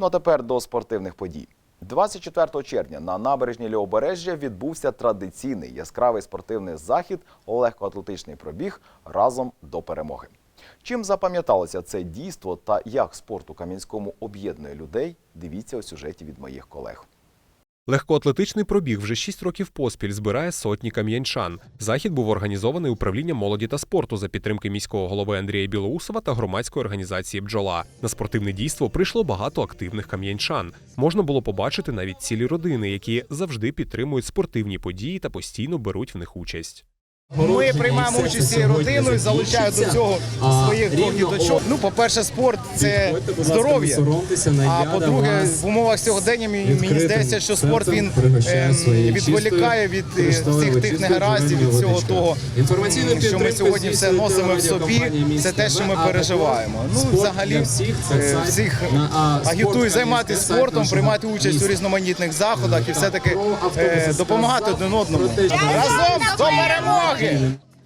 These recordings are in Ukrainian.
Ну а тепер до спортивних подій. 24 червня на набережні Лівобережжя відбувся традиційний яскравий спортивний захід легкоатлетичний пробіг разом до перемоги. Чим запам'яталося це дійство та як спорт у Кам'янському об'єднує людей, дивіться у сюжеті від моїх колег. Легкоатлетичний пробіг вже 6 років поспіль збирає сотні кам'янчан. Захід був організований управлінням молоді та спорту за підтримки міського голови Андрія Білоусова та громадської організації Бджола. На спортивне дійство прийшло багато активних кам'янчан. Можна було побачити навіть цілі родини, які завжди підтримують спортивні події та постійно беруть в них участь. Ми приймаємо участь цією родиною, залучаю до цього своїх двох діточок. Ну, по-перше, спорт це здоров'я. А по-друге, в умовах сьогодення мені здається, що спорт він е, відволікає від е, всіх тих негараздів, від всього того, що ми сьогодні все носимо в собі. Це те, що ми переживаємо. Ну, взагалі, е, всіх агітую займатися спортом, приймати участь у різноманітних заходах і все-таки е, допомагати один одному. Разом до перемоги!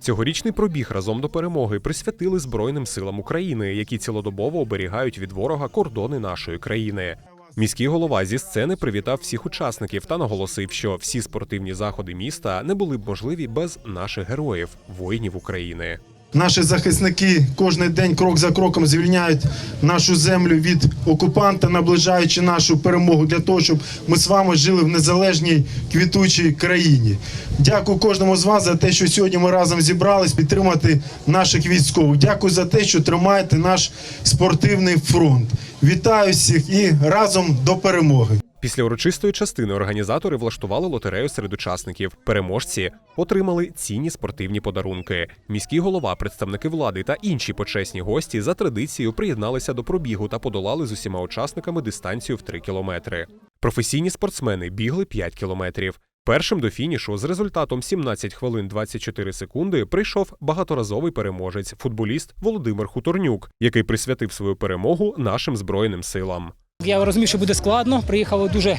Цьогорічний пробіг разом до перемоги присвятили Збройним силам України, які цілодобово оберігають від ворога кордони нашої країни. Міський голова зі сцени привітав всіх учасників та наголосив, що всі спортивні заходи міста не були б можливі без наших героїв, воїнів України. Наші захисники кожен день крок за кроком звільняють нашу землю від окупанта, наближаючи нашу перемогу для того, щоб ми з вами жили в незалежній квітучій країні. Дякую кожному з вас за те, що сьогодні ми разом зібрались підтримати наших військових. Дякую за те, що тримаєте наш спортивний фронт. Вітаю всіх і разом до перемоги. Після урочистої частини організатори влаштували лотерею серед учасників. Переможці отримали цінні спортивні подарунки. Міський голова, представники влади та інші почесні гості за традицією приєдналися до пробігу та подолали з усіма учасниками дистанцію в 3 кілометри. Професійні спортсмени бігли 5 кілометрів. Першим до фінішу з результатом 17 хвилин 24 секунди прийшов багаторазовий переможець, футболіст Володимир Хуторнюк, який присвятив свою перемогу нашим збройним силам. Я розумів, що буде складно. Приїхало дуже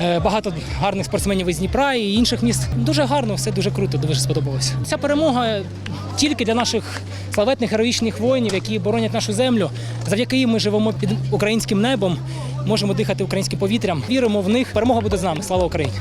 е, багато гарних спортсменів із Дніпра і інших міст. Дуже гарно, все дуже круто, дуже сподобалося. Ця перемога тільки для наших славетних героїчних воїнів, які боронять нашу землю. Завдяки їм ми живемо під українським небом, можемо дихати українським повітрям. Віримо в них. Перемога буде з нами. Слава Україні!